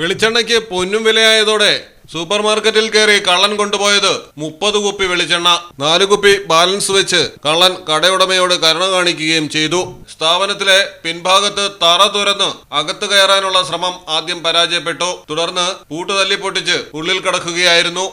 വെളിച്ചെണ്ണയ്ക്ക് പൊന്നും വിലയായതോടെ സൂപ്പർ മാർക്കറ്റിൽ കയറി കള്ളൻ കൊണ്ടുപോയത് മുപ്പത് കുപ്പി വെളിച്ചെണ്ണ നാല് കുപ്പി ബാലൻസ് വെച്ച് കള്ളൻ കടയുടമയോട് കരുണ കാണിക്കുകയും ചെയ്തു. സ്ഥാപനത്തിലെ പിൻഭാഗത്ത് തറ തുരന്ന് അകത്ത് കയറാനുള്ള ശ്രമം ആദ്യം പരാജയപ്പെട്ടു. തുടർന്ന് പൂട്ട് തല്ലി പൊട്ടിച്ച് ഉള്ളിൽ കടക്കുകയായിരുന്നു.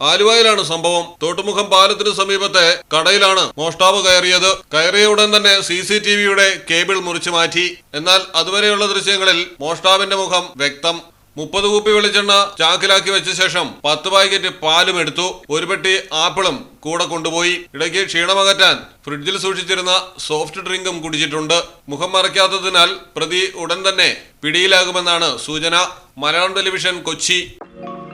ആലുവയിലാണ് സംഭവം. തോട്ടുമുഖം പാലത്തിന് സമീപത്തെ കടയിലാണ് മോഷ്ടാവ് കയറിയത്. കയറിയ ഉടൻ തന്നെ സി സി ടി വിയുടെ കേബിൾ മുറിച്ചു മാറ്റി. എന്നാൽ അതുവരെയുള്ള ദൃശ്യങ്ങളിൽ മോഷ്ടാവിന്റെ മുഖം വ്യക്തം. മുപ്പത് കുപ്പി വെളിച്ചെണ്ണ ചാക്കിലാക്കി വെച്ച ശേഷം പത്ത് പാക്കറ്റ് പാലും എടുത്തു. ഒരു പെട്ടി ആപ്പിളും കൂടെ കൊണ്ടുപോയി. ഇടയ്ക്ക് ക്ഷീണമകറ്റാൻ ഫ്രിഡ്ജിൽ സൂക്ഷിച്ചിരുന്ന സോഫ്റ്റ് ഡ്രിങ്കും കുടിച്ചിട്ടുണ്ട്. മുഖം മറയ്ക്കാത്തതിനാൽ പ്രതി ഉടൻ തന്നെ പിടിയിലാകുമെന്നാണ് സൂചന. Malayalam television Kochi.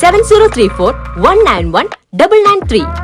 seven zero three four one nine one double nine three